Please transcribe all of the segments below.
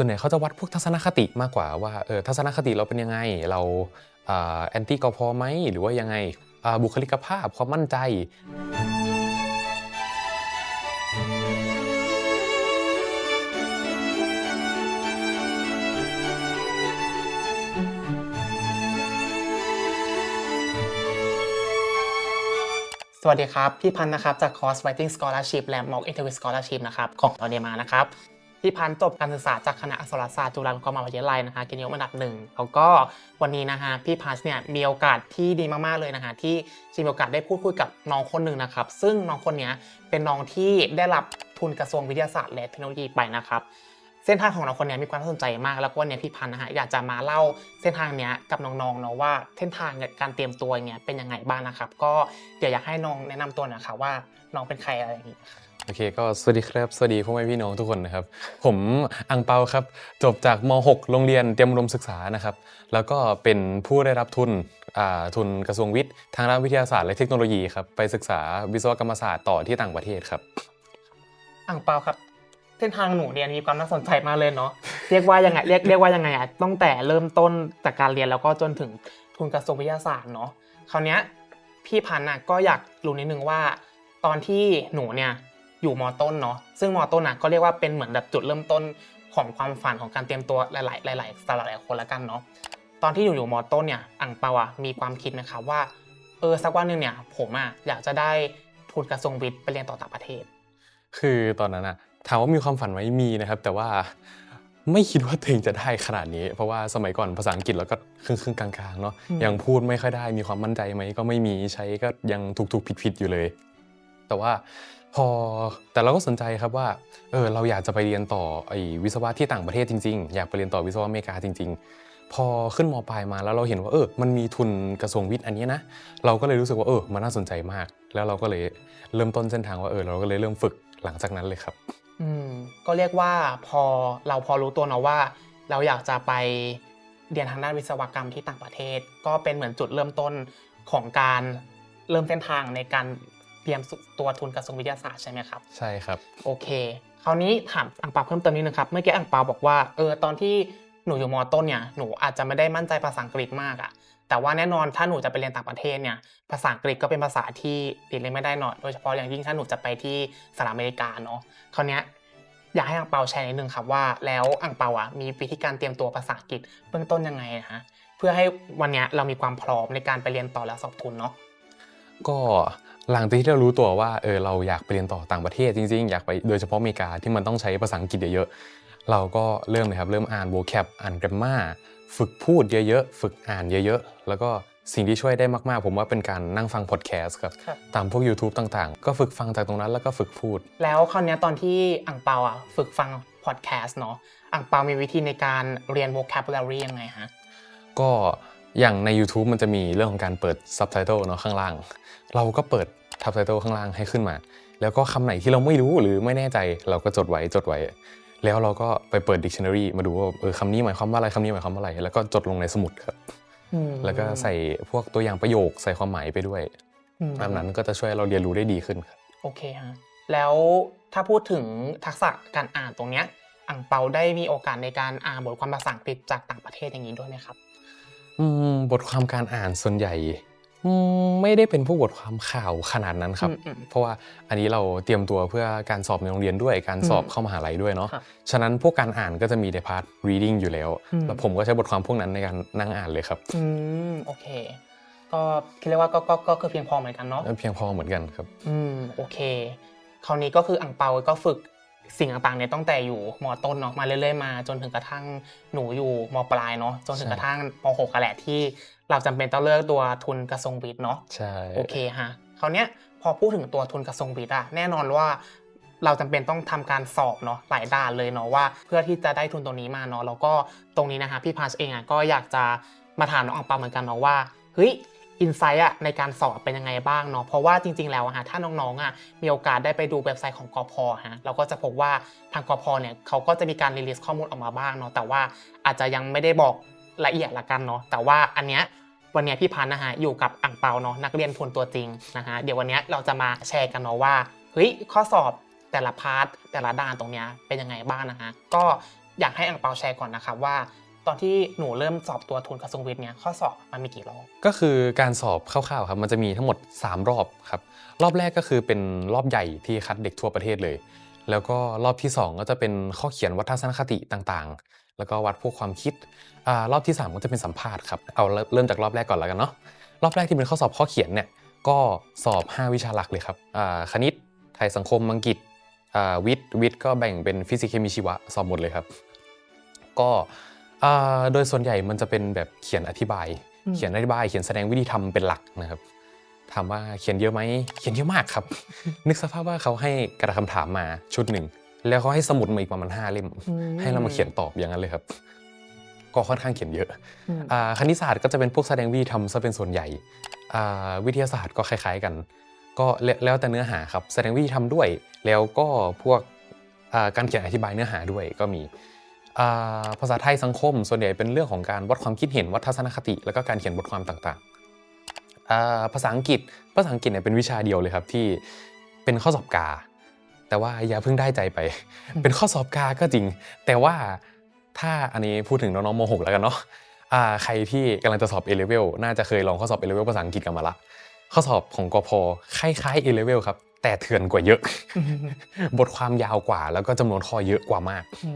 ส่วนใหญ่เขาจะวัดพวกทัศนคติมากกว่าว่าเออทัศนคติเราเป็นยังไง เราแอนตี้กอพอไหมหรือว่ายังไงบุคลิกภาพความมั่นใจ สวัสดีครับ พี่พันธ์นะครับ จากคอร์ส Writing Scholarship และ Mock Interview Scholarship นะครับ ของตอนเดียมานะครับ พี่พันจบการศึกษาจากคณะอักษรศาสตร์จุฬาลงกรณ์มหาวิทยาลัยนะคะเกียรตินิยมอันดับหนึ่งแล้วก็วันนี้นะฮะพี่พันเนี่ยมีโอกาสที่ดีมากๆเลยนะฮะที่จะมีโอกาสได้พูดคุยกับน้องคนหนึ่งนะครับ ซึ่งน้องคนนี้เป็นน้องที่ได้รับทุนกระทรวงวิทยาศาสตร์และเทคโนโลยีไปนะครับเส้นทางของน้องคนนี้มีความน่าสนใจมาก แล้วก็วันเนี้ยพี่พันธ์นะฮะอยากจะมาเล่าเส้นทางนี้กับน้องๆเนาะว่าเส้นทางการเตรียมตัวเนี้ยเป็นยังไงบ้างนะครับ ก็เดี๋ยวอยากให้น้องแนะนำตัวหน่อยค่ะว่าน้องเป็นใครอะไรอย่างงี้ โอเคก็สวัสดีครับ สวัสดีพ่อแม่พี่น้องทุกคนนะครับ ผมอังเปาครับ จบจากม .6 โรงเรียนเตรียมอุดมศึกษานะครับ แล้วก็เป็นผู้ได้รับทุนทุนกระทรวงวิทย์ทางด้านวิทยาศาสตร์และเทคโนโลยีครับไปศึกษาวิศวกรรมศาสตร์ต่อที่ต่างประเทศครับอ่างเปาครับเส้นทางหนูเรียนมีความน่าสนใจมากเลยเนาะเรียกว่ายังไงเรียกเรียกว่ายังไงอะตั้งแต่เริ่มต้นจากการเรียนแล้วก็จนถึงทุนกระทรวงวิทยาศาสตร์เนาะคราวเนี้ยพี่พันธ์น่ะก็อยากรู้นิดนึงว่า ตอนที่หนูเนี่ย อยู่มต้นเนาะซึ่งมต้นน่ะก็เรียกว่าเป็นเหมือนแบบจุดเริ่มต้นของความฝันของการเตรียมตัวหลาย ๆ หลาย ๆสำหรับหลายคนละกันเนาะตอนที่อยู่อยู่มต้นเนี่ยอ่างเปาอะมีความคิดนะครับว่าเออสักวันหนึ่งเนี่ยผมอะอยากจะได้ทุนกระทรวงวิทย์ไปเรียนต่อต่างประเทศ คือตอนนั้นอะถามว่ามีความฝันไหมมีนะครับ แต่ว่าไม่คิดว่าตัวเองจะได้ขนาดนี้ เพราะว่าสมัยก่อนภาษาอังกฤษเราก็ครึ่งๆกลางๆเนาะอืมยังพูดไม่ค่อยได้มีความมั่นใจไหมก็ไม่มีใช้ก็ยังถูกๆผิดๆอยู่เลย แต่ว่า พอแต่เราก็สนใจครับว่าเออเราอยากจะไปเรียนต่อไอ้วิศวะที่ต่างประเทศจริงๆ อยากไปเรียนต่อวิศวะอเมริกาจริง ๆ พอขึ้นมปลายมาแล้วเราเห็นว่าเออมันมีทุนกระทรวงวิทย์อันนี้นะเราก็เลยรู้สึกว่าเออมันน่าสนใจมาก แล้วเราก็เลยเริ่มต้นเส้นทางว่าเออเราก็เลยเริ่มฝึกหลังจากนั้นเลยครับอืมก็เรียกว่าพอเราพอรู้ตัวเนาะว่า เราอยากจะไปเรียนทางด้านวิศวกรรมที่ต่างประเทศ ก็เป็นเหมือนจุดเริ่มต้นของการเริ่มเส้นทางในการ รียมตัวทุนกระทรวงวิทยาศาสตร์ใช่ไหมครับ ใช่ครับ โอเค คราวนี้ถามอังเปาเพิ่มเติมนิดนึงครับ เมื่อกี้อังเปาบอกว่า เออ ตอนที่หนูอยู่มอต้นเนี่ย หนูอาจจะไม่ได้มั่นใจภาษาอังกฤษมากอะแต่ว่าแน่นอนถ้าหนูจะไปเรียนต่างประเทศเนี่ย ภาษาอังกฤษก็เป็นภาษาที่ติดเรียนไม่ได้หน่อย โดยเฉพาะอย่างยิ่งถ้าหนูจะไปที่สหรัฐอเมริกาเนาะ คราวเนี้ยอยากให้อังเปาแชร์นิดนึงครับว่า แล้วอังเปาอะมีวิธีการเตรียมตัวภาษาอังกฤษเบื้องต้นยังไงนะฮะ เพื่อให้วันเนี้ยเรามีความพร้อมในการไปเรียนต่อและสอบทุนเนาะก็ หลังจากที่เรารู้ตัวว่าเออเราอยากไปเรียนต่อต่างประเทศจริงๆ อยากไปโดยเฉพาะอเมริกาที่มันต้องใช้ภาษาอังกฤษเยอะๆเราก็เริ่มเลยครับเริ่มอ่าน vocab อ่าน grammar ฝึกพูดเยอะๆ ฝึกอ่านเยอะๆ แล้วก็สิ่งที่ช่วยได้มากๆ ผมว่าเป็นการนั่งฟังพอดแคสต์ครับครับตามพวก YouTube ต่างๆ ก็ฝึกฟังจากตรงนั้นแล้วก็ฝึกพูด แล้วคราวเนี้ยตอนที่อังเปาอะฝึกฟังพอดแคสต์เนาะอังเปามีวิธีในการเรียน vocabulary ยังไงฮะก็ อย่างใน YouTube มันจะมีเรื่องของการเปิด subtitle เนาะข้างล่าง เราก็เปิด subtitle ข้างล่างให้ขึ้นมา แล้วก็คำไหนที่เราไม่รู้หรือไม่แน่ใจเราก็จดไว้จดไว้ แล้วเราก็ไปเปิด dictionary มาดูว่าเออคำนี้หมายความว่าอะไรคำนี้หมายความว่าอะไร แล้วก็จดลงในสมุดครับอืมแล้วก็ใส่พวกตัวอย่างประโยคใส่ความหมายไปด้วยอืมแบบนั้นก็จะช่วยเราเรียนรู้ได้ดีขึ้นครับโอเคฮะแล้วถ้าพูดถึงทักษะการอ่านตรงเนี้ยอังเปาได้มีโอกาสในการอ่านบทความภาษาอังกฤษจากต่างประเทศอย่างนี้ด้วยไหมครับอืม บทความการอ่านส่วนใหญ่อืมไม่ได้เป็นพวกบทความข่าวขนาดนั้นครับอืมอืมเพราะว่าอันนี้เราเตรียมตัวเพื่อการสอบในโรงเรียนด้วยการสอบอืมเข้ามหาลัยด้วยเนาะครับฉะนั้นพวกการอ่านก็จะมีในพาร์ท reading อยู่แล้วอืมแล้วผมก็ใช้บทความพวกนั้นในการนั่งอ่านเลยครับอืมโอเค ก็คิดเรียกว่าก็ก็ก็คือเพียงพอเหมือนกันเนาะเพียงพอเหมือนกันครับอืมโอเค คราวนี้ก็คืออังเปาก็ฝึก สิ่งต่างๆเนี่ยตั้งแต่อยู่มต้นเนาะมาเรื่อยๆมา จนถึงกระทั่งหนูอยู่มปลายเนาะจนถึงใช่กระทั่งมหกกันแหละที่เราจำเป็นต้องเลือกตัวทุนกระทรวงวิทย์เนาะใช่โอเคฮะคราวเนี้ยพอพูดถึงตัวทุนกระทรวงวิทย์อะแน่นอนว่าเราจำเป็นต้องทำการสอบเนาะหลายด้านเลยเนาะว่า เพื่อที่จะได้ทุนตรงนี้มาเนาะแล้วก็ตรงนี้นะคะพี่พาชเองอะก็อยากจะมาถามน้องอังเปาเหมือนกันเนาะว่าเฮ้ย อินไซต์อะในการสอบเป็นยังไงบ้างเนาะเพราะว่าจริงๆแล้วอะฮะถ้าน้องๆอะมีโอกาสได้ไปดูเว็บไซต์ของกพฮะเราก็จะพบว่าทางกพเนี่ยเขาก็จะมีการรีลิสข้อมูลออกมาบ้างเนาะแต่ว่าอาจจะยังไม่ได้บอกละเอียดละกันเนาะแต่ว่าอันเนี้ยวันเนี้ยพี่พันธ์นะฮะอยู่กับอ่างเปาเนาะนักเรียนทุนตัวจริงนะฮะเดี๋ยววันเนี้ยเราจะมาแชร์กันเนาะว่าเฮ้ยข้อสอบแต่ละพาร์ทแต่ละด้านตรงเนี้ยเป็นยังไงบ้างนะฮะก็อยากให้อังเปาแชร์ก่อนนะครับว่า ตอนที่หนูเริ่มสอบตัวทุนกระทรวงวิทย์เนี่ยข้อสอบมันมีกี่รอบก็คือการสอบคร่าวๆครับมันจะมีทั้งหมด 3 รอบครับรอบแรกก็คือเป็นรอบใหญ่ที่คัดเด็กทั่วประเทศเลย แล้วก็รอบที่ 2 ก็จะเป็นข้อเขียนวัฒนคติต่างๆ แล้วก็วัดพวกความคิดอารอบที่ 3 ก็จะเป็นสัมภาษณ์ครับเอาเริ่มจากรอบแรกก่อนแล้วกันเนาะรอบแรกที่เป็นข้อสอบข้อเขียนเนี่ยก็สอบ 5 วิชาหลักเลยครับอ่าคณิตไทยสังคมอังกฤษอ่าวิทย์วิทย์ก็แบ่งเป็นฟิสิกส์เคมีชีวะสอบหมดเลยครับ ก็ โดยส่วนใหญ่มันจะเป็นแบบเขียนอธิบายอืมเขียนอธิบาย เขียนแสดงวิธีทำเป็นหลักนะครับถามว่าเขียนเยอะไหมเขียนเยอะมากครับ นึกสภาพว่าเขาให้กระดาษคำถามมาชุดหนึ่ง แล้วเขาให้สมุดมาอีกประมาณห้าเล่ม ให้เรามาเขียนตอบอย่างนั้นเลยครับ ก็ค่อนข้างเขียนเยอะอืมอ่าคณิตศาสตร์ก็จะเป็นพวกแสดงวิธีทำซะเป็นส่วนใหญ่อ่าวิทยาศาสตร์ก็คล้าย ๆกัน ก็แล้วแล้วแต่เนื้อหาครับ แสดงวิธีทำด้วย แล้วก็พวกอ่าการเขียนอธิบายเนื้อหาด้วยก็มีอ่า ภาษาไทยสังคม ส่วนใหญ่เป็นเรื่องของการวัดความคิดเห็นวัดทัศนคติ แล้วก็การเขียนบทความต่างๆภาษาอังกฤษภาษาอังกฤษเนี่ยเป็นวิชาเดียวเลยครับที่เป็นข้อสอบกา แต่ว่าอย่าเพิ่งได้ใจไป เป็นข้อสอบกาก็จริง แต่ว่าถ้าอันนี้พูดถึงน้องๆม .6 แล้วกันเนาะใครที่กำลังจะสอบ A level น่าจะเคยลองข้อสอบ A level ภาษาอังกฤษกันมาละข้อสอบของกพคล้ายๆ A level ครับ แต่เถื่อนกว่าเยอะ บทความยาวกว่า แล้วก็จำนวนข้อเยอะกว่ามาก อื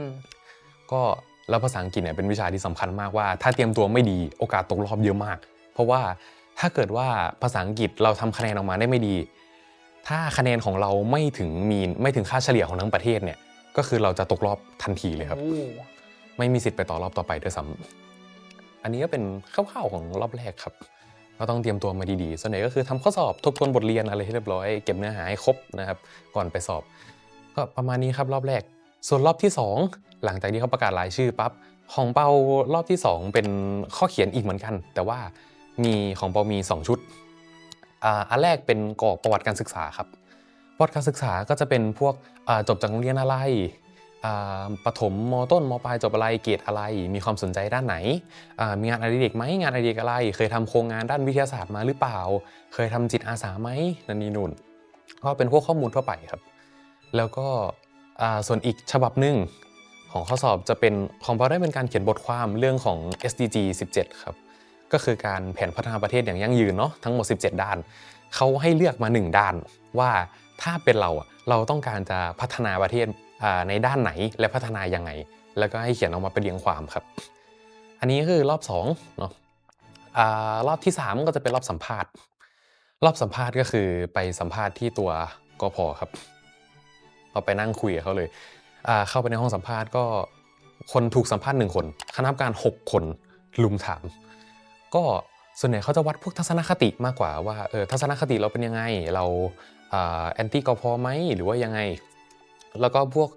มก็แล้วภาษาอังกฤษเนี่ยเป็นวิชาที่สำคัญมากว่า ถ้าเตรียมตัวไม่ดีโอกาสตกรอบเยอะมาก เพราะว่าถ้าเกิดว่าภาษาอังกฤษเราทำคะแนนออกมาได้ไม่ดี ถ้าคะแนนของเราไม่ถึงมีนไม่ถึงค่าเฉลี่ยของทั้งประเทศเนี่ยก็คือเราจะตกรอบทันทีเลยครับ โอ้ไม่มีสิทธิ์ไปต่อรอบต่อไปด้วยซ้ำอันนี้ก็เป็นคร่าวๆของรอบแรกครับ ก็ต้องเตรียมตัวมาดีๆส่วนใหญ่ก็คือทำข้อสอบทบทวนบทเรียนอะไรให้เรียบร้อย เก็บเนื้อหาให้ครบนะครับ ก่อนไปสอบ ก็ประมาณนี้ครับรอบแรก ส่วนรอบที่ 2 หลังจากที่เขาประกาศรายชื่อปั๊บของเปารอบที่ 2 เป็นข้อเขียนอีกเหมือนกัน แต่ว่ามีของเปามี 2 ชุดอ่าอันแรกเป็นกรอกประวัติการศึกษาครับประวัติการศึกษาก็จะเป็นพวกจบจากโรงเรียนอะไร ประถมมต้นมปลายจบอะไรเกรดอะไร มีความสนใจด้านไหน มีงานอดิเรกไหมงานอดิเรกอะไร เคยทำโครงงานด้านวิทยาศาสตร์มาหรือเปล่า เคยทำจิตอาสาไหมนันนี่นู่นก็เป็นพวกข้อมูลทั่วไปครับ แล้วก็ส่วนอีกฉบับหนึ่งของข้อสอบจะเป็นของเราได้เป็นการเขียนบทความเรื่องของ SDG 17 ครับ ก็คือการแผนพัฒนาประเทศอย่างยั่งยืนเนาะทั้งหมด 17 ด้าน เขาให้เลือกมา 1 ด้านว่าถ้าเป็นเราอะเราต้องการจะพัฒนาประเทศ ในด้านไหนและพัฒนายังไง แล้วก็ให้เขียนออกมาเป็นเรียงความครับ อันนี้คือรอบ2เนาะรอบที่ 3 ก็จะเป็นรอบสัมภาษณ์ รอบสัมภาษณ์ก็คือไปสัมภาษณ์ที่ตัวกพครับเราไปนั่งคุยกับเขาเลยเข้าไปในห้องสัมภาษณ์ก็คนถูกสัมภาษณ์หนึ่งคน คณะกรรมการ 6 คนลุมถาม ก็ส่วนใหญ่เขาจะวัดพวกทัศนคติมากกว่าว่าเออทัศนคติเราเป็นยังไง เราแอนตี้กพอไหมหรือว่ายังไง แล้วก็พวก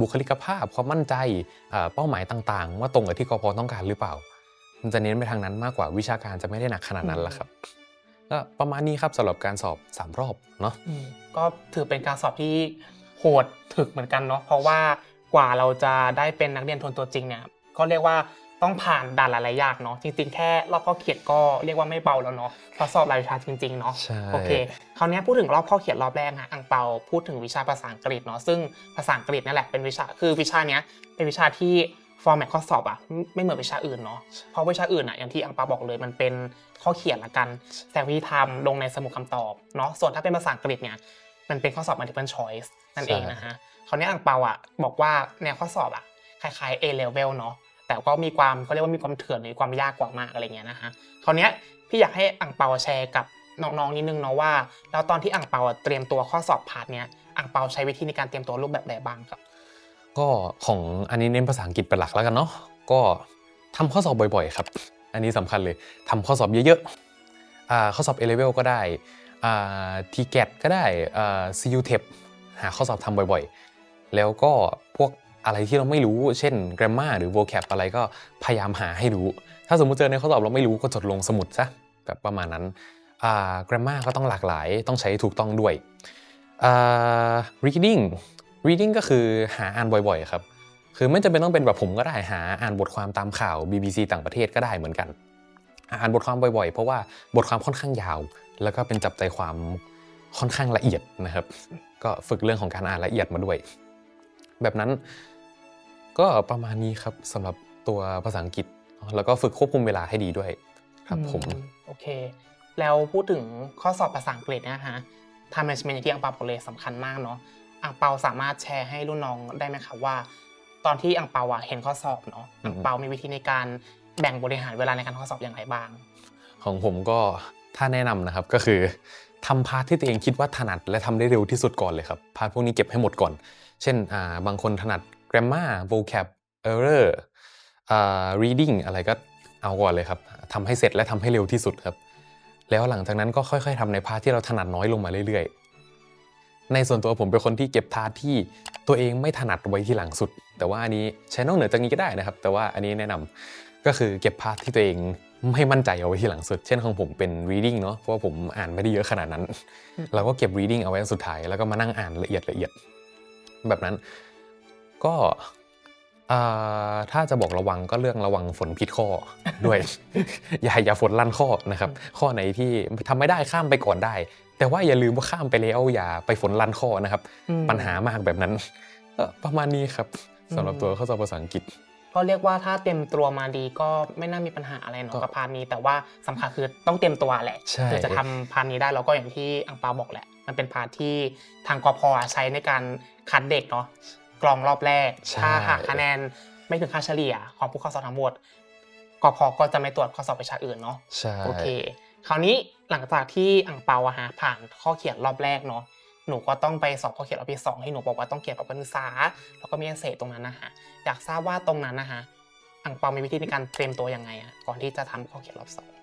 บุคลิกภาพความมั่นใจเป้าหมายต่างๆ ว่าตรงกับที่กพต้องการหรือเปล่า มันจะเน้นไปทางนั้นมากกว่าวิชาการจะไม่ได้หนักขนาดนั้นละครับก็ประมาณนี้ครับสำหรับการสอบ 3 รอบเนาะก็ถือเป็นการสอบที่โหดถึกเหมือนกันเนาะเพราะว่ากว่าเราจะได้เป็นนักเรียนทุนตัวจริงเนี่ยก็เรียกว่าต้องผ่านด่านหลายๆอย่างเนาะจริงๆ แค่รอบข้อเขียนก็เรียกว่าไม่เบาแล้วเนาะเพราะสอบรายวิชาจริงๆเนาะใช่โอเคคราวนี้พูดถึงรอบข้อเขียนรอบแรกฮะอังเปาพูดถึงวิชาภาษาอังกฤษเนาะซึ่งภาษาอังกฤษนั่นแหละเป็นวิชาคือวิชาเนี้ยเป็นวิชาที่ฟอร์แมตข้อสอบอะไม่ไม่เหมือนวิชาอื่นเนาะเพราะวิชาอื่นอะอย่างที่อังเปาบอกเลยมันเป็นข้อเขียนละกันแต่วิธีทำลงในสมุดคำตอบเนาะส่วนถ้าเป็นภาษาอังกฤษเนี่ยมันเป็นข้อสอบ multiple choice นั่นเองนะฮะคราวนี้อังเปาอะบอกว่าแนวข้อสอบอะคล้ายๆ A level เนาะ แต่ก็มีความเขาเรียกว่ามีความเถื่อนหรือความยากกว่ามากอะไรเงี้ยนะฮะคราวเนี้ยพี่อยากให้อังเปาแชร์กับน้องๆนิดนึงเนาะว่าแล้วตอนที่อังเปาเตรียมตัวข้อสอบพาร์ทเนี้ยอังเปาใช้วิธีในการเตรียมตัวรูปแบบใดบ้างครับ ก็ของอันนี้เน้นภาษาอังกฤษเป็นหลักแล้วกันเนาะก็ทำข้อสอบบ่อยๆ ครับ อันนี้สำคัญเลยทำข้อสอบเยอะๆอ่าข้อสอบ A level ก็ได้อ่า TGAT ก็ได้อ่า CU TEP หาข้อสอบทำบ่อยๆ แล้วก็ อะไรที่เราไม่รู้ เช่น grammar หรือ vocab อะไรก็พยายามหาให้รู้ ถ้าสมมติเจอในข้อสอบเราไม่รู้ก็จดลงสมุดซะแบบประมาณนั้นอ่า grammar ก็ต้องหลากหลายต้องใช้ถูกต้องด้วยอ่า reading reading ก็คือหาอ่านบ่อยๆครับคือไม่จำเป็นต้องเป็นแบบผมก็ได้หาอ่านบทความตามข่าว BBC ต่างประเทศก็ได้เหมือนกัน อ่านบทความบ่อยๆ เพราะว่าบทความค่อนข้างยาว แล้วก็เป็นจับใจความค่อนข้างละเอียดนะครับ ก็ฝึกเรื่องของการอ่านละเอียดมาด้วย แบบนั้น ก็ประมาณนี้ครับสำหรับตัวภาษาอังกฤษ แล้วก็ฝึกควบคุมเวลาให้ดีด้วยครับผมอืโอเค แล้วพูดถึงข้อสอบภาษาอังกฤษเนะฮะ time management อย่างที่อังเปาบอกเลยสำคัญมากเนาะอังเปาสามารถแชร์ให้รุ่นน้องได้ไหมคะว่า ตอนที่อังเปาอะเห็นข้อสอบเนาะอืมอังเปามีวิธีในการแบ่งบริหารเวลาในการข้อสอบอย่างไรบ้าง ของผมก็ถ้าแนะนำนะครับก็คือทำพาร์ทที่ตัวเองคิดว่าถนัดและทำได้เร็วที่สุดก่อนเลยครับพาร์ทพวกนี้เก็บให้หมดก่อน เช่นอ่าบางคนถนัด grammar vocab error อ่า reading อะไรก็เอาก่อนเลยครับทำให้เสร็จและทำให้เร็วที่สุดครับ แล้วหลังจากนั้นก็ค่อยๆทำในพาร์ทที่เราถนัดน้อยลงมาเรื่อยๆ ในส่วนตัวผมเป็นคนที่เก็บพาร์ทที่ตัวเองไม่ถนัดไว้ที่หลังสุด แต่ว่าอันนี้ใช้นอกเหนือจากนี้ก็ได้นะครับ แต่ว่าอันนี้แนะนำก็คือเก็บพาร์ทที่ตัวเองไม่มั่นใจเอาไว้ที่หลังสุด เช่นของผมเป็น reading เนาะ เพราะว่าผมอ่านไม่ได้เยอะขนาดนั้นอืมเราก็เก็บ reading เอาไว้อันสุดท้าย แล้วก็มานั่งอ่านละเอียดละเอียด แบบนั้น ก็อ่าถ้าจะบอกระวังก็เรื่องระวังฝนผิดข้อด้วย อย่าอย่าฝนลั่นข้อนะครับ ข้อไหนที่ทำไม่ได้ข้ามไปก่อนได้ แต่ว่าอย่าลืมว่าข้ามไปแล้วอย่าไปฝนลั่นข้อนะครับอืมปัญหามากแบบนั้นก็ประมาณนี้ครับสำหรับอืมตัวข้อสอบภาษาอังกฤษ ก็เรียกว่าถ้าเตรียมตัวมาดีก็ไม่น่ามีปัญหาอะไรเนาะก็กับพาร์ทนี้ แต่ว่าสำคัญคือต้องเตรียมตัวแหละใช่ถึงจะทำพาร์ทนี้ได้แล้วก็อย่างที่อังเปาบอกแหละ มันเป็นพาร์ทที่ทางกพใช้ในการคัดเด็กเนาะ กรองรอบแรกใช่ถ้าหากคะแนนไม่ถึงค่าเฉลี่ยของผู้เข้าสอบทั้งหมดกพก็จะไม่ตรวจข้อสอบวิชาอื่นเนาะใช่โอเค คราวนี้หลังจากที่อังเปาอะฮะผ่านข้อเขียนรอบแรกเนาะหนูก็ต้องไปสอบข้อเขียนรอบที่สองที่หนูบอกว่าต้องเกี่ยวกับการศึกษา แล้วก็มีเอเซตรงนั้นนะฮะอยากทราบว่าตรงนั้นนะฮะอังเปามีวิธีในการเตรียมตัวยังไงอะก่อนที่จะทำข้อเขียนรอบสอง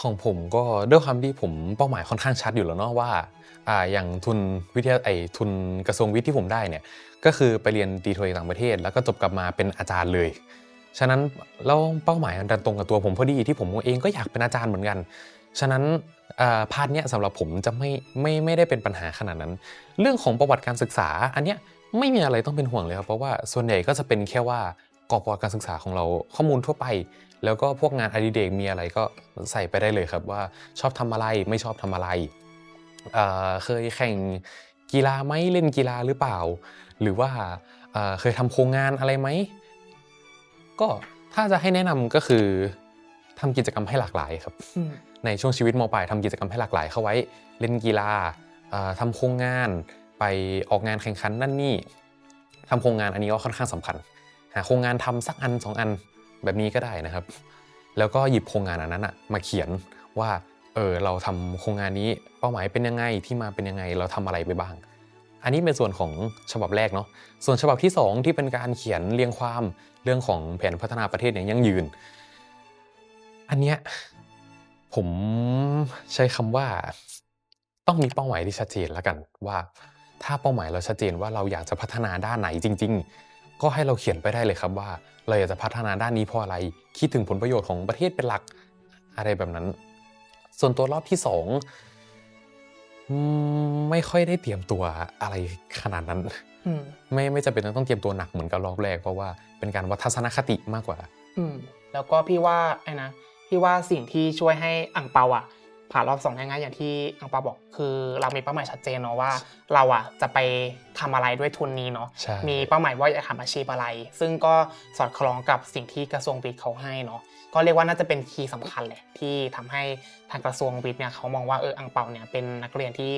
ของผมก็ด้วยความที่ผมเป้าหมายค่อนข้างชัดอยู่แล้วเนาะว่าอ่าอย่างทุนวิทยาไอทุนกระทรวงวิทย์ที่ผมได้เนี่ยก็คือไปเรียนตีโทต่างประเทศ แล้วก็จบกลับมาเป็นอาจารย์เลย ฉะนั้นแล้วเป้าหมายมันดันตรงกับตัวผมพอดีที่ผมเองก็อยากเป็นอาจารย์เหมือนกัน ฉะนั้นอ่าพาร์ทเนี้ยสำหรับผมจะไม่ไม่ไม่ได้เป็นปัญหาขนาดนั้น เรื่องของประวัติการศึกษา อันเนี้ยไม่มีอะไรต้องเป็นห่วงเลยครับเพราะว่าส่วนใหญ่ก็จะเป็นแค่ว่ากรอบประวัติการศึกษาของเราข้อมูลทั่วไป แล้วก็พวกงานอดิเรกมีอะไรก็ใส่ไปได้เลยครับว่าชอบทำอะไรไม่ชอบทำอะไรเอ่อเคยแข่งกีฬาไหมเล่นกีฬาหรือเปล่า หรือว่าเอ่อเคยทำโครงงานอะไรไหมก็ถ้าจะให้แนะนำก็คือทำกิจกรรมให้หลากหลายครับอืมในช่วงชีวิตมปลายทำกิจกรรมให้หลากหลายเข้าไว้ เล่นกีฬาเอ่อทำโครงงานไปออกงานแข่งขันนั่นนี่ทำโครงงานอันนี้ก็ค่อนข้างสำคัญ หาโครงงานทำสักอันสองอัน แบบนี้ก็ได้นะครับ แล้วก็หยิบโครงงานอันนั้นอะมาเขียนว่าเออเราทำโครงงานนี้เป้าหมายเป็นยังไงที่มาเป็นยังไงเราทำอะไรไปบ้าง อันนี้เป็นส่วนของฉบับแรกเนาะส่วนฉบับที่สองที่เป็นการเขียนเรียงความเรื่องของแผนพัฒนาประเทศอย่างยั่งยืน อันเนี้ยผมใช้คำว่าต้องมีเป้าหมายที่ชัดเจนแล้วกันว่า ถ้าเป้าหมายเราชัดเจนว่าเราอยากจะพัฒนาด้านไหนจริงๆ ก็ให้เราเขียนไปได้เลยครับว่า เราอยากจะพัฒนาด้านนี้เพราะอะไร คิดถึงผลประโยชน์ของประเทศเป็นหลักอะไรแบบนั้น ส่วนตัวรอบที่สองอืมไม่ค่อยได้เตรียมตัวอะไรขนาดนั้นอืมไม่ไม่จำเป็นต้องเตรียมตัวหนักเหมือนกับรอบแรกเพราะว่าเป็นการวัดทัศนคติมากกว่า อืมแล้วก็พี่ว่าไอ้นะพี่ว่าสิ่งที่ช่วยให้อังเปาอะ ผ่านรอบสองได้ง่ายอย่างที่อังเปาบอกคือเรามีเป้าหมายชัดเจนเนาะว่า เราอะจะไปทำอะไรด้วยทุนนี้เนาะใช่มีเป้าหมายว่าอยากทำอาชีพอะไร ซึ่งก็สอดคล้องกับสิ่งที่กระทรวงวิทย์เขาให้เนาะก็เรียกว่าน่าจะเป็นคีย์สำคัญแหละที่ทำให้ทางกระทรวงวิทย์เนี่ยเขามองว่าเอออังเปาเนี่ยเป็นนักเรียนที่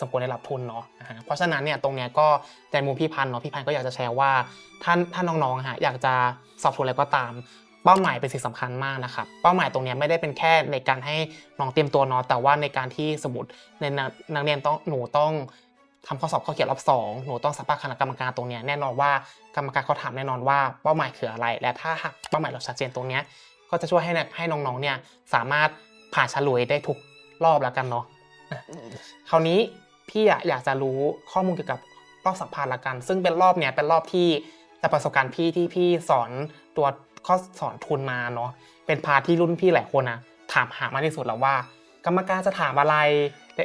สมควรได้รับทุนเนาะอ่าฮะเพราะฉะนั้นเนี่ยตรงเนี้ยก็ในมุมพี่พันธ์เนาะพี่พันธ์ก็อยากจะแชร์ว่าท่านถ้าน้องๆอะฮะอยากจะสอบทุนอะไรก็ตาม เป้าหมายเป็นสิ่งสำคัญมากนะครับ เป้าหมายตรงนี้ไม่ได้เป็นแค่ในการให้น้องเตรียมตัวเนาะแต่ว่าในการที่สมมติในนักเรียนต้องหนูต้องทำข้อสอบข้อเขียนรอบสองหนูต้องสัมภาษณ์คณะกรรมการตรงนี้แน่นอนว่ากรรมการเขาถามแน่นอนว่าเป้าหมายคืออะไร และถ้าหากเป้าหมายเราชัดเจนตรงนี้ก็จะช่วยให้ให้น้องๆเนี่ยสามารถผ่านฉลุยได้ทุกรอบแล้วกันเนาะคราวนี้พี่อยากจะรู้ข้อมูลเกี่ยวกับรอบสัมภาษณ์ละกัน ซึ่งเป็นรอบเนี้ยเป็นรอบที่จากประสบการณ์พี่ที่พี่สอนตัว ข้อสอนทุนมาเนาะเป็นพาร์ทที่รุ่นพี่หลายคนนะถามหามากที่สุดแล้วว่า กรรมการจะถามอะไร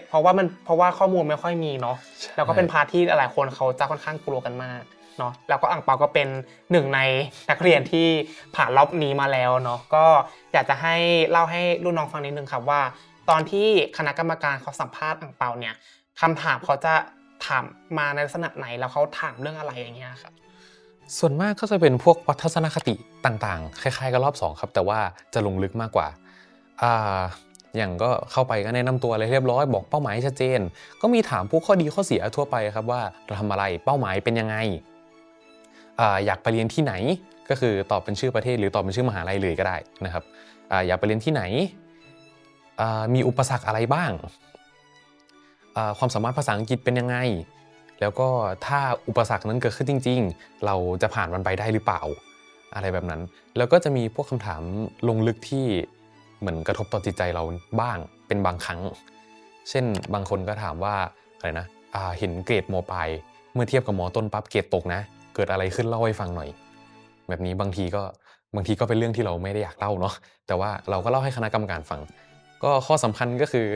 เพราะว่ามันเพราะว่าข้อมูลไม่ค่อยมีเนาะแล้วก็เป็นพาร์ทที่หลายคนเขาจะค่อนข้างกลัวกันมากเนาะแล้วก็อ่างเปาก็เป็นหนึ่งในนักเรียนที่ผ่านรอบนี้มาแล้วเนาะก็อยากจะให้เล่าให้รุ่นน้องฟังนิดนึงครับว่า ตอนที่คณะกรรมการเขาสัมภาษณ์อ่างเปาเนี่ยคำถามเขาจะถามมาในลักษณะไหนแล้วเขาถามเรื่องอะไรอย่างเงี้ยครับ ส่วนมากก็จะเป็นพวกวัฒนคติต่างๆ คล้ายๆกับรอบ 2 ครับ แต่ว่าจะลงลึกมากกว่าอ่าอย่างก็เข้าไปก็แนะนำตัวอะไรเรียบร้อยบอกเป้าหมายชัดเจน ก็มีถามพวกข้อดีข้อเสียทั่วไปครับว่าเราทำอะไรเป้าหมายเป็นยังไงอ่าอยากไปเรียนที่ไหนก็คือตอบเป็นชื่อประเทศหรือตอบเป็นชื่อมหาลัยเลยก็ได้นะครับอาอยากไปเรียนที่ไหนอ่ามีอุปสรรคอะไรบ้างอ่าความสามารถภาษาอังกฤษเป็นยังไง แล้วก็ถ้าอุปสรรคนั้นเกิดขึ้นจริง ๆ เราจะผ่านมันไปได้หรือเปล่า อะไรแบบนั้น แล้วก็จะมีพวกคำถามลงลึกที่เหมือนกระทบต่อจิตใจเราบ้างเป็นบางครั้ง เช่นบางคนก็ถามว่าอะไรนะเห็นเกรดมปลายเมื่อเทียบกับมต้นปั๊บเกรดตกนะ เกิดอะไรขึ้นเล่าให้ฟังหน่อย แบบนี้บางทีก็บางทีก็เป็นเรื่องที่เราไม่ได้อยากเล่าเนาะแต่ว่าเราก็เล่าให้คณะกรรมการฟัง ก็ข้อสำคัญก็คือ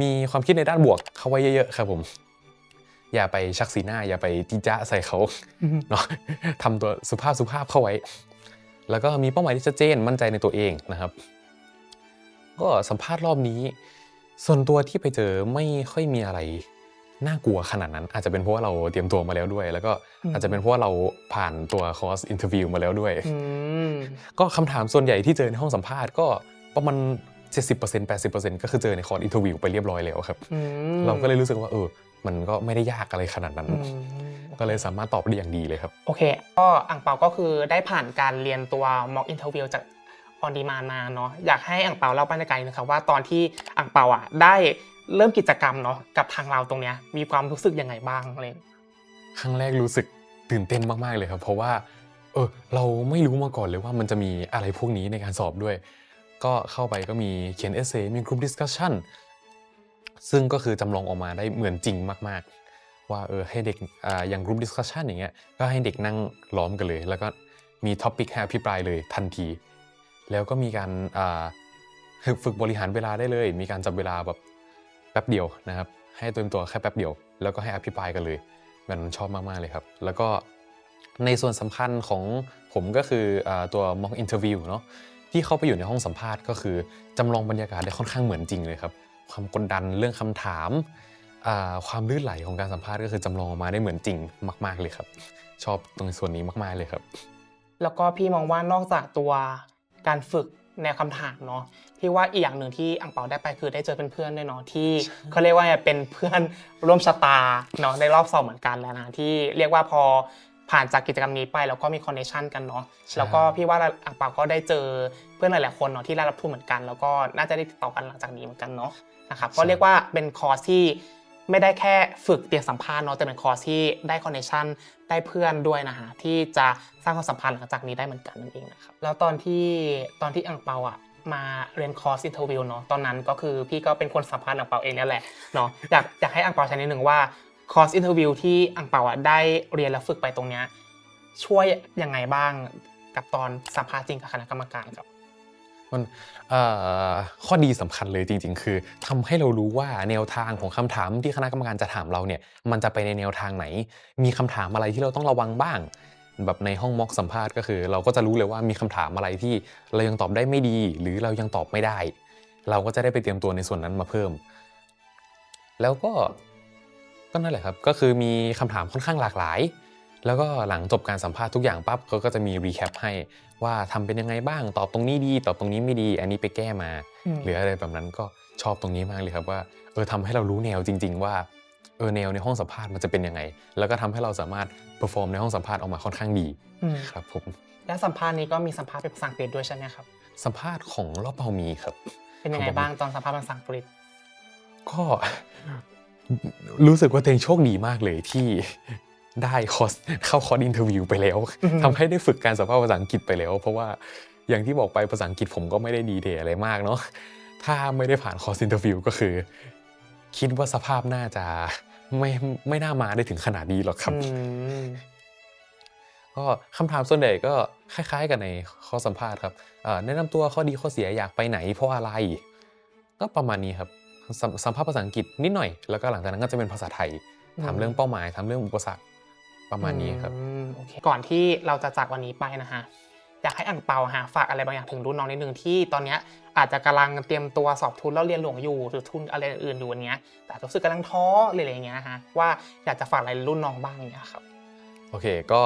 มีความคิดในด้านบวกเข้าไว้เยอะๆครับผม อย่าไปชักสีหน้า อย่าไปจิจ้าใส่เขาเนาะทำตัวสุภาพสุภาพเข้าไว้ แล้วก็มีเป้าหมายที่ชัดเจนมั่นใจในตัวเองนะครับ ก็สัมภาษณ์รอบนี้ ส่วนตัวที่ไปเจอไม่ค่อยมีอะไรน่ากลัวขนาดนั้น อาจจะเป็นเพราะว่าเราเตรียมตัวมาแล้วด้วย แล้วก็อืมอาจจะเป็นเพราะว่าเราผ่านตัวคอร์สอินเทอร์วิวมาแล้วด้วยอืมก็คำถามส่วนใหญ่ที่เจอในห้องสัมภาษณ์ก็ประมาณ70% 80%ก็คือเจอในคอร์สอินเทอร์วิวไปเรียบร้อยแล้วครับอืมเราก็เลยรู้สึกว่าเออ มันก็ไม่ได้ยากอะไรขนาดนั้นอืมก็เลยสามารถตอบได้อย่างดีเลยครับ โอเค ก็อ่างเปาก็คือได้ผ่านการเรียนตัว mock interview จาก on demand มาเนาะอยากให้อ่างเปาเล่าบรรยากาศนะครับว่าตอนที่อ่างเปาอะได้เริ่มกิจกรรมเนาะกับทางเราตรงเนี้ยมีความรู้สึกยังไงบ้างอะไรอย่างเงี้ยครั้งแรกรู้สึกตื่นเต้นมากๆเลยครับ เพราะว่าเออเราไม่รู้มาก่อนเลยว่ามันจะมีอะไรพวกนี้ในการสอบด้วย ก็เข้าไปก็มีเขียนเอเซมีกลุ่มดิสคัชชัน ซึ่งก็คือจำลองออกมาได้เหมือนจริงมากๆ ว่าเออให้เด็กออย่างกลุ่มดิสคัชชันอย่างเงี้ยก็ให้เด็กนั่งล้อมกันเลย แล้วก็มีท็อปิกให้อภิปรายเลยทันที แล้วก็มีการฝึกบริหารเวลาได้เลย มีการจับเวลาแบบแป๊บเดียวนะครับ ให้เตรียมตัวแค่แป๊บเดียว แล้วก็ให้อภิปรายกันเลยมันชอบมากๆเลยครับ แล้วก็ในส่วนสำคัญของผมก็คืออตัว mock interview เนาะที่เข้าไปอยู่ในห้องสัมภาษณ์ก็คือจำลองบรรยากาศได้ค่อนข้างเหมือนจริงเลยครับ ความกดดันเรื่องคำถามความลื่นไหลของการสัมภาษณ์ก็คือจำลองออกมาได้เหมือนจริงมาก ๆเลยครับ ชอบตรงส่วนนี้มากๆเลยครับ แล้วก็พี่มองว่านอกจากตัวการฝึกแนวคำถามเนาะพี่ว่าอีกอย่างหนึ่งที่อ่างเปาได้ไปคือได้เจอเพื่อนๆด้วยเนาะที่เขาเรียกว่าเป็นเพื่อนร่วมชะตาเนาะในรอบสอบเหมือนกันแล้วนะที่เรียกว่าพอ ผ่านจากกิจกรรมนี้ไปแล้วก็มีคอนเนคชันกันเนาะใช่แล้วก็พี่ว่าอ่างเปาก็ได้เจอเพื่อนหลายๆคนเนาะที่ได้รับทุนเหมือนกัน แล้วก็น่าจะได้ติดต่อกันหลังจากนี้เหมือนกันเนาะนะครับก็เรียกว่าเป็นคอร์สที่ไม่ได้แค่ฝึกเตรียมสัมภาษณ์เนาะแต่เป็นคอร์สที่ได้คอนเนคชันได้เพื่อนด้วยนะฮะที่จะสร้างความสัมพันธ์หลังจากนี้ได้เหมือนกันนั่นเองนะครับแล้วตอนที่ตอนที่อังเปาอะมาเรียนคอร์สอินเทอร์วิวเนาะตอนนั้นก็คือพี่ก็เป็นคนสัมภาษณ์อังเปาเองแล้วแหละเนาะอยากอยากให้อังเปาใช้นิดนึงว่า คอร์สอินเทอร์วิวที่อังเปาอะได้เรียนและฝึกไปตรงเนี้ยช่วยยังไงบ้างกับตอนสัมภาษณ์จริงกับคณะกรรมการครับมันข้อดีสำคัญเลยจริง ๆ คือทำให้เรารู้ว่าแนวทางของคำถามที่คณะกรรมการจะถามเราเนี่ยมันจะไปในแนวทางไหน มีคำถามอะไรที่เราต้องระวังบ้าง แบบในห้องม็อกสัมภาษณ์ก็คือ เราก็จะรู้เลยว่ามีคำถามอะไรที่เรายังตอบได้ไม่ดี หรือเรายังตอบไม่ได้ เราก็จะได้ไปเตรียมตัวในส่วนนั้นมาเพิ่ม แล้วก็ ก็นั่นแหละครับ ก็คือมีคำถามค่อนข้างหลากหลาย แล้วก็หลังจบการสัมภาษณ์ทุกอย่างปั๊บเขาก็จะมีรีแคปให้ว่าทำเป็นยังไงบ้าง ตอบตรงนี้ดี ตอบตรงนี้ไม่ดี อันนี้ไปแก้มาอืมหรืออะไรแบบนั้นก็ชอบตรงนี้มากเลยครับว่าเออทำให้เรารู้แนวจริง ๆ ว่าเออแนวในห้องสัมภาษณ์มันจะเป็นยังไง แล้วก็ทำให้เราสามารถเปอร์ฟอร์มในห้องสัมภาษณ์ออกมาค่อนข้างดีอืมครับผมและสัมภาษณ์นี้ก็มีสัมภาษณ์เป็นภาษาอังกฤษด้วยใช่ไหมครับ สัมภาษณ์ของรอบเปามีครับ เป็นยังไงครับผมบ้างตอนสัมภาษณ์ภาษาอังกฤษ ก็ รู้สึกว่าตัวเองโชคดีมากเลยที่ได้คอร์สเข้าคอร์สอินเทอร์วิวไปแล้วอืมทำให้ได้ฝึกการสัมภาษณ์ภาษาอังกฤษไปแล้ว เพราะว่าอย่างที่บอกไปภาษาอังกฤษผมก็ไม่ได้ดีเดอะไรมากเนาะถ้าไม่ได้ผ่านคอร์สอินเทอร์วิวก็คือ คิดว่าสภาพน่าจะไม่ไม่น่ามาได้ถึงขนาดนี้หรอกครับอืมก็คำถามส่วนใหญ่ก็คล้าย ๆ กันในข้อสัมภาษณ์ครับเอ่อแนะนำตัวข้อดีข้อเสียอยากไปไหนเพราะอะไร ก็ประมาณนี้ครับ สัมสัมภาษณ์ภาษาอังกฤษนิดหน่อย แล้วก็หลังจากนั้นก็จะเป็นภาษาไทยอืมถามเรื่องเป้าหมายถามเรื่องอุปสรรคประมาณนี้ครับอืมโอเคก่อนที่เราจะจากวันนี้ไปนะฮะอยากให้อ่างเปาฮะฝากอะไรบางอย่างถึงรุ่นน้องนิดนึงที่ตอนเนี้ยอาจจะกำลังเตรียมตัวสอบทุนแล้วเรียนหลวงอยู่หรือทุนอะไรอื่นๆอยู่อย่างเงี้ย แต่รู้สึกกำลังท้อหรืออะไรอย่างเงี้ยนะฮะว่าอยากจะฝากอะไรรุ่นน้องบ้างอย่างเงี้ยครับโอเคก็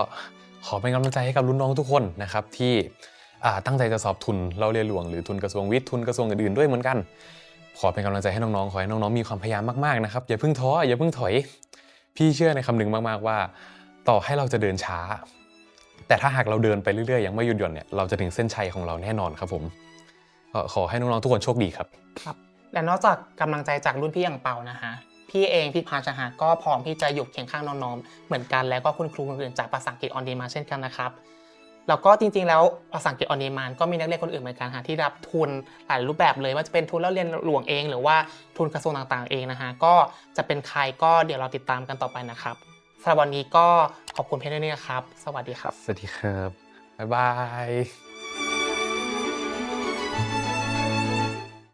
ขอเป็นกำลังใจให้กับรุ่นน้องทุกคนนะครับที่อ่าตั้งใจจะสอบทุนเราเรียนหลวงหรือทุนกระทรวงวิทย์ทุนกระทรวงอื่นๆด้วยเหมือนกัน ขอเป็นกำลังใจให้น้องๆ ขอให้น้องๆ มีความพยายามมากๆ นะครับ อย่าเพิ่งท้อ อย่าเพิ่งถอย พี่เชื่อในคำหนึงมากๆ ว่า ต่อให้เราจะเดินช้า แต่ถ้าหากเราเดินไปเรื่อยๆยังไม่หยุดหย่อนเนี่ย เราจะถึงเส้นชัยของเราแน่นอนครับผมขอให้น้องๆ ทุกคนโชคดีครับ ครับ และนอกจากกำลังใจจากรุ่นพี่อย่างเปานะฮะ พี่เองพี่พาชนะฮะก็พร้อมที่จะอยู่เคียงข้างน้องๆ เหมือนกัน แล้วก็คุณครูคนอื่นจากภาษาอังกฤษออนดีมาเช่นกันนะครับ แล้วก็จริงๆ แล้วภาษาอังกฤษออนดีมานก็มีนักเรียนคนอื่นเหมือนกันฮะที่รับทุนหลายรูปแบบเลยว่าจะเป็นทุนแล้วเรียนหลวงเอง หรือว่าทุนกระทรวงต่างๆเองนะฮะก็จะเป็นใครก็เดี๋ยวเราติดตามกันต่อไปนะครับสำหรับวันนี้ก็ขอบคุณเพื่อนด้วยนะครับ สวัสดีครับ สวัสดีครับบ๊ายบาย